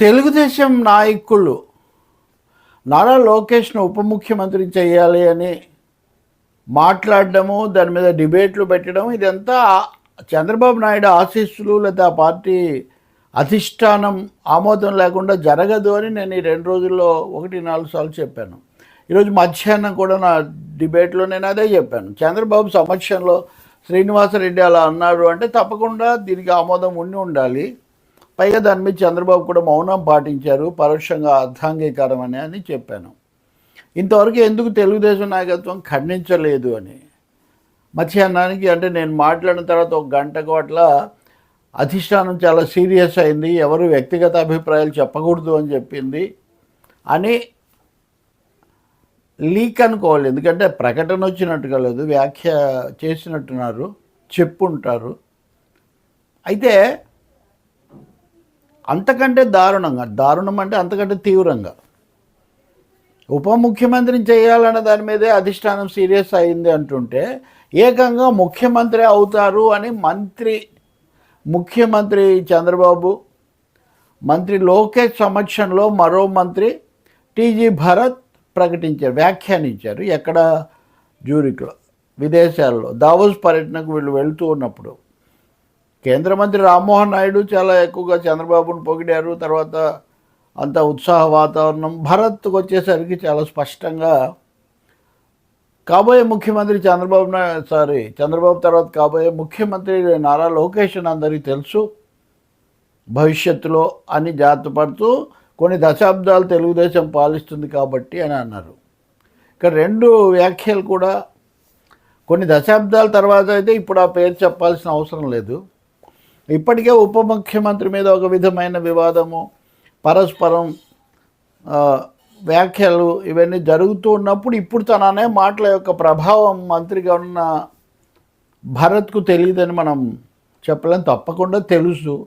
తెలుగుదేశం నాయకులు నారా లోకేష్ను ఉప ముఖ్యమంత్రి చేయాలి అని మాట్లాడడము దాని మీద డిబేట్లు పెట్టడం ఇదంతా చంద్రబాబు నాయుడు ఆశీస్సులు లేదా పార్టీ అధిష్టానం ఆమోదం లేకుండా జరగదు అని నేను ఈ రెండు రోజుల్లో ఒకటి నాలుగు సార్లు చెప్పాను. ఈరోజు మధ్యాహ్నం కూడా నా డిబేట్లో నేను అదే చెప్పాను. చంద్రబాబు సమక్షంలో శ్రీనివాసరెడ్డి అలా అన్నాడు అంటే తప్పకుండా దీనికి ఆమోదం ఉండి ఉండాలి. పైగా దాని మీద చంద్రబాబు కూడా మౌనం పాటించారు పరోక్షంగా అర్థాంగీకారం అని అని చెప్పాను. ఇంతవరకు ఎందుకు తెలుగుదేశం నాయకత్వం ఖండించలేదు అని. మధ్యాహ్నానికి అంటే నేను మాట్లాడిన తర్వాత ఒక గంటకు అట్లా అధిష్టానం చాలా సీరియస్ అయింది ఎవరు వ్యక్తిగత అభిప్రాయాలు చెప్పకూడదు అని చెప్పింది అని లీక్ అనుకోవాలి. ఎందుకంటే ప్రకటన వచ్చినట్టుగా లేదు వ్యాఖ్య చేసినట్టున్నారు చెప్పుంటారు. అయితే అంతకంటే దారుణంగా దారుణం అంటే అంతకంటే తీవ్రంగా. ఉప ముఖ్యమంత్రిని చేయాలన్న దాని మీదే అధిష్టానం సీరియస్ అయింది అంటుంటే ఏకంగా ముఖ్యమంత్రి అవుతారు అని మంత్రి ముఖ్యమంత్రి చంద్రబాబు మంత్రి లోకేష్ సమక్షంలో మరో మంత్రి టీజీ భరత్ ప్రకటించారు వ్యాఖ్యానించారు ఎక్కడ? జ్యూరిక్లో విదేశాల్లో. దావోస్ పర్యటనకు వీళ్ళు వెళ్తూ ఉన్నప్పుడు. కేంద్ర మంత్రి రామ్మోహన్ నాయుడు చాలా ఎక్కువగా చంద్రబాబును పొగిడారు. తర్వాత అంత ఉత్సాహ వాతావరణం భరత్కు వచ్చేసరికి చాలా స్పష్టంగా కాబోయే ముఖ్యమంత్రి చంద్రబాబు నాయుడు సారీ చంద్రబాబు తర్వాత కాబోయే ముఖ్యమంత్రి నారా లోకేష్ అని అందరికీ తెలుసు. భవిష్యత్తులో అని జాగ్రత్తపడుతూ కొన్ని దశాబ్దాలు తెలుగుదేశం పాలిస్తుంది కాబట్టి అని అన్నారు. ఇక్కడ రెండు వ్యాఖ్యలు కూడా కొన్ని దశాబ్దాల తర్వాత అయితే ఇప్పుడు ఆ పేరు చెప్పాల్సిన అవసరం లేదు. ఇప్పటికే ఉప ముఖ్యమంత్రి మీద ఒక విధమైన వివాదము పరస్పరం వ్యాఖ్యలు ఇవన్నీ జరుగుతూ ఉన్నప్పుడు ఇప్పుడు తననే మాటల యొక్క ప్రభావం మంత్రిగా ఉన్న భరత్కు తెలియదని మనం చెప్పలేం. తప్పకుండా తెలుసు.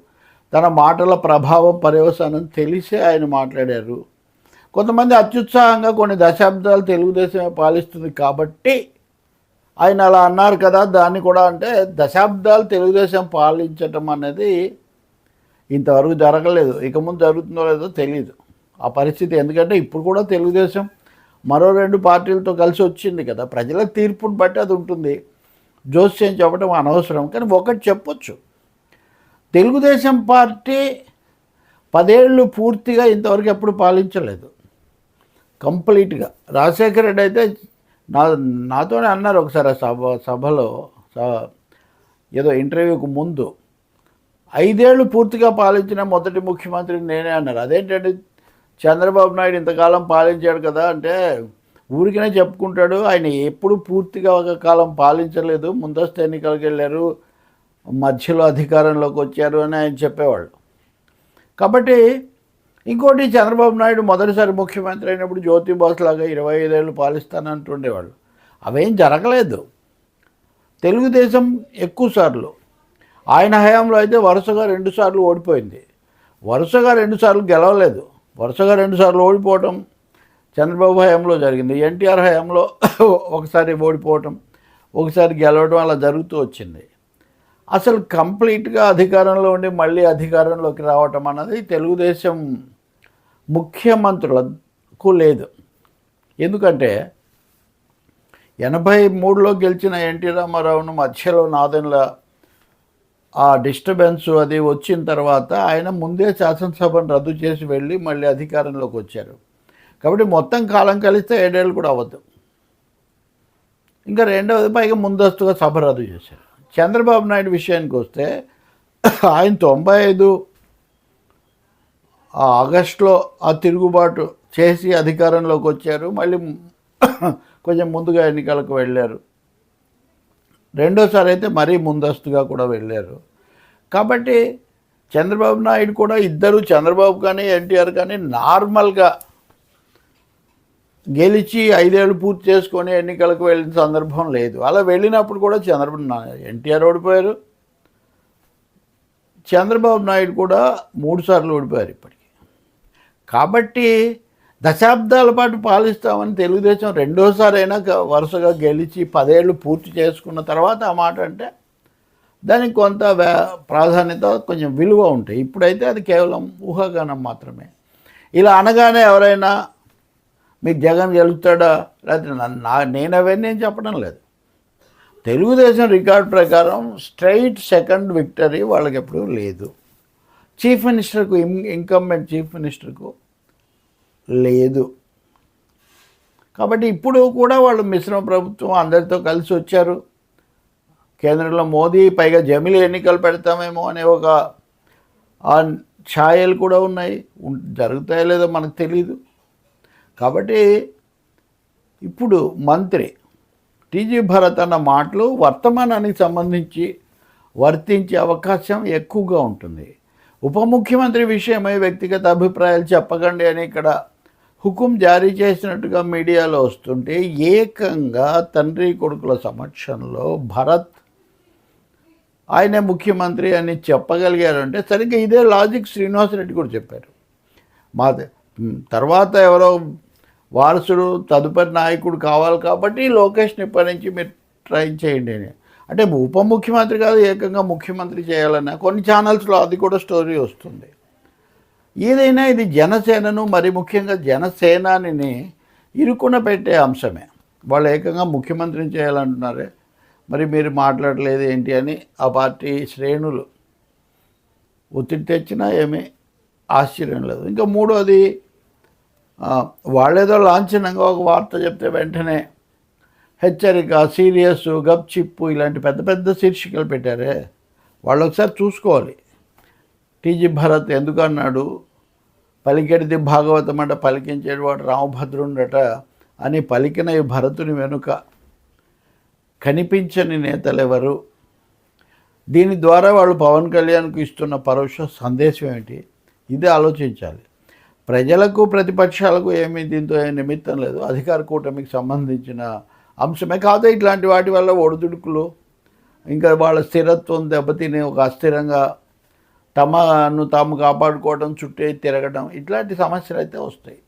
తన మాటల ప్రభావం పర్యవసానం తెలిసే ఆయన మాట్లాడారు. కొంతమంది అత్యుత్సాహంగా కొన్ని దశాబ్దాలు తెలుగుదేశమే పాలిస్తుంది కాబట్టి ఆయన అలా అన్నారు కదా దాన్ని కూడా అంటే దశాబ్దాలు తెలుగుదేశం పాలించటం అనేది ఇంతవరకు జరగలేదు. ఇక ముందు జరుగుతుందో లేదో తెలియదు ఆ పరిస్థితి ఎందుకంటే ఇప్పుడు కూడా తెలుగుదేశం మరో రెండు పార్టీలతో కలిసి వచ్చింది కదా. ప్రజల తీర్పుని బట్టి అది ఉంటుంది. జోస్యం చెప్పడం అనవసరం. కానీ ఒకటి చెప్పొచ్చు. తెలుగుదేశం పార్టీ పదేళ్ళు పూర్తిగా ఇంతవరకు ఎప్పుడు పాలించలేదు. కంప్లీట్గా. రాజశేఖర రెడ్డి అయితే నా నాతోనే అన్నారు ఒకసారి ఆ సభ సభలో ఏదో ఇంటర్వ్యూకి ముందు. ఐదేళ్ళు పూర్తిగా పాలించిన మొదటి ముఖ్యమంత్రి నేనే అన్నారు. అదేంటంటే చంద్రబాబు నాయుడు ఇంతకాలం పాలించాడు కదా అంటే ఊరికనే చెప్పుకుంటాడు. ఆయన ఎప్పుడు పూర్తిగా ఒక కాలం పాలించలేదు. ముందస్తు ఎన్నికలకు వెళ్ళారు. మధ్యలో అధికారంలోకి వచ్చారు అని ఆయన చెప్పేవాళ్ళు. కాబట్టి ఇంకోటి చంద్రబాబు నాయుడు మొదటిసారి ముఖ్యమంత్రి అయినప్పుడు జ్యోతి బాస్ లాగా ఇరవై ఐదేళ్ళు పాలిస్తానంటుండేవాళ్ళు అవేం జరగలేదు. తెలుగుదేశం ఎక్కువ సార్లు. ఆయన హయాంలో అయితే వరుసగా రెండుసార్లు ఓడిపోయింది. వరుసగా రెండుసార్లు గెలవలేదు. వరుసగా రెండుసార్లు ఓడిపోవటం చంద్రబాబు హయాంలో జరిగింది. ఎన్టీఆర్ హయాంలో ఒకసారి ఓడిపోవటం ఒకసారి గెలవడం అలా జరుగుతూ వచ్చింది. అసలు కంప్లీట్గా అధికారంలో ఉండి మళ్ళీ అధికారంలోకి రావటం అన్నది తెలుగుదేశం ముఖ్యమంత్రులకు లేదు. ఎందుకంటే ఎనభై మూడులో గెలిచిన ఎన్టీ రామారావును మధ్యలో నాదెన్ల ఆ డిస్టర్బెన్స్ అది వచ్చిన తర్వాత ఆయన ముందే శాసనసభను రద్దు చేసి వెళ్ళి మళ్ళీ అధికారంలోకి వచ్చారు. కాబట్టి మొత్తం కాలం కలిస్తే ఏడేళ్ళు కూడా అవ్వద్దు. ఇంకా రెండవది పైగా ముందస్తుగా సభ రద్దు చేశారు. చంద్రబాబు నాయుడు విషయానికి వస్తే ఆయన తొంభై ఐదు ఆ ఆగస్టులో ఆ తిరుగుబాటు చేసి అధికారంలోకి వచ్చారు. మళ్ళీ కొంచెం ముందుగా ఎన్నికలకు వెళ్ళారు. రెండోసారి అయితే మరీ ముందస్తుగా కూడా వెళ్ళారు. కాబట్టి చంద్రబాబు నాయుడు కూడా ఇద్దరు చంద్రబాబు కానీ ఎన్టీఆర్ కానీ నార్మల్గా గెలిచి ఐదేళ్ళు పూర్తి చేసుకొని ఎన్నికలకు వెళ్ళిన సందర్భం లేదు. అలా వెళ్ళినప్పుడు కూడా చంద్రబాబు నా ఎన్టీఆర్ ఓడిపోయారు. చంద్రబాబు నాయుడు కూడా మూడు సార్లు ఓడిపోయారు ఇప్పటికి. కాబట్టి దశాబ్దాల పాటు పాలిస్తామని తెలుగుదేశం రెండోసారైనా వరుసగా గెలిచి పదేళ్ళు పూర్తి చేసుకున్న తర్వాత ఆ మాట అంటే దానికి కొంత ప్రాధాన్యత కొంచెం విలువ ఉంటాయి ఇప్పుడైతే అది కేవలం ఊహాగానం మాత్రమే. ఇలా అనగానే ఎవరైనా మీకు జగన్ గెలుస్తాడా? లేకపోతే నా నేను అవన్నీ ఏం చెప్పడం లేదు. తెలుగుదేశం రికార్డ్ ప్రకారం స్ట్రైట్ సెకండ్ విక్టరీ వాళ్ళకి ఎప్పుడూ లేదు. చీఫ్ మినిస్టర్కు ఇన్ ఇన్కమ్మెంట్ చీఫ్ మినిస్టర్కు లేదు. కాబట్టి ఇప్పుడు కూడా వాళ్ళు మిశ్రమ ప్రభుత్వం అందరితో కలిసి వచ్చారు. కేంద్రంలో మోదీ పైగా జమిలి ఎన్నికలు పెడతామేమో అనే ఒక ఆ ఛాయలు కూడా ఉన్నాయి. ఉం- జరుగుతాయో లేదో మనకు తెలియదు కాబట్టి ఇప్పుడు మంత్రి టీజీ భరత్ అన్న మాటలు వర్తమానానికి సంబంధించి వర్తించే అవకాశం ఎక్కువగా ఉంటుంది. ఉప ముఖ్యమంత్రి విషయమై వ్యక్తిగత అభిప్రాయాలు చెప్పకండి అని ఇక్కడ హుకుం జారీ చేసినట్టుగా మీడియాలో వస్తుంటే ఏకంగా తండ్రి కొడుకుల సమక్షంలో భరత్ ఆయనే ముఖ్యమంత్రి అని చెప్పగలిగారంటే సరిగ్గా ఇదే లాజిక్ శ్రీనివాసరెడ్డి కూడా చెప్పారు. మా తర్వాత ఎవరో వారసుడు తదుపరి నాయకుడు కావాలి కాబట్టి లోకేష్ని ఇప్పటి నుంచి మీరు ట్రై చేయండి అని. అంటే ఉప ముఖ్యమంత్రి కాదు ఏకంగా ముఖ్యమంత్రి చేయాలన్న కొన్ని ఛానల్స్లో అది కూడా స్టోరీ వస్తుంది. ఏదైనా ఇది జనసేనను మరి ముఖ్యంగా జనసేనాని ఇరుకున పెట్టే అంశమే. వాళ్ళు ఏకంగా ముఖ్యమంత్రిని చేయాలంటున్నారే. మరి మీరు మాట్లాడలేదు ఏంటి అని ఆ పార్టీ శ్రేణులు ఒత్తిడి తెచ్చినా ఏమీ ఆశ్చర్యం లేదు. ఇంకా మూడోది వాళ్ళేదో లాంఛనంగా ఒక వార్త చెప్తే వెంటనే హెచ్చరిక సీరియస్ గప్చిప్పు ఇలాంటి పెద్ద పెద్ద శీర్షికలు పెట్టారే. వాళ్ళు ఒకసారి చూసుకోవాలి. టీజీ భరత్ ఎందుకు అన్నాడు పలికెడిది భాగవతం అంట పలికించేవాడు రామభద్రుండట అని పలికిన ఈ భరతుని వెనుక కనిపించని నేతలెవరు? దీని ద్వారా వాళ్ళు పవన్ కళ్యాణ్కు ఇస్తున్న పరోక్ష సందేశం ఏమిటి? ఇది ఆలోచించాలి. ప్రజలకు ప్రతిపక్షాలకు ఏమీ దీంతో ఏ నిమిత్తం లేదు. అధికార కూటమికి సంబంధించిన అంశమే కాదు ఇట్లాంటి వాటి వల్ల ఒడిదుడుకులు. ఇంకా వాళ్ళ స్థిరత్వం దెబ్బతిని ఒక అస్థిరంగా తమను తాము కాపాడుకోవడం చుట్టే తిరగడం ఇట్లాంటి సమస్యలు అయితే వస్తాయి.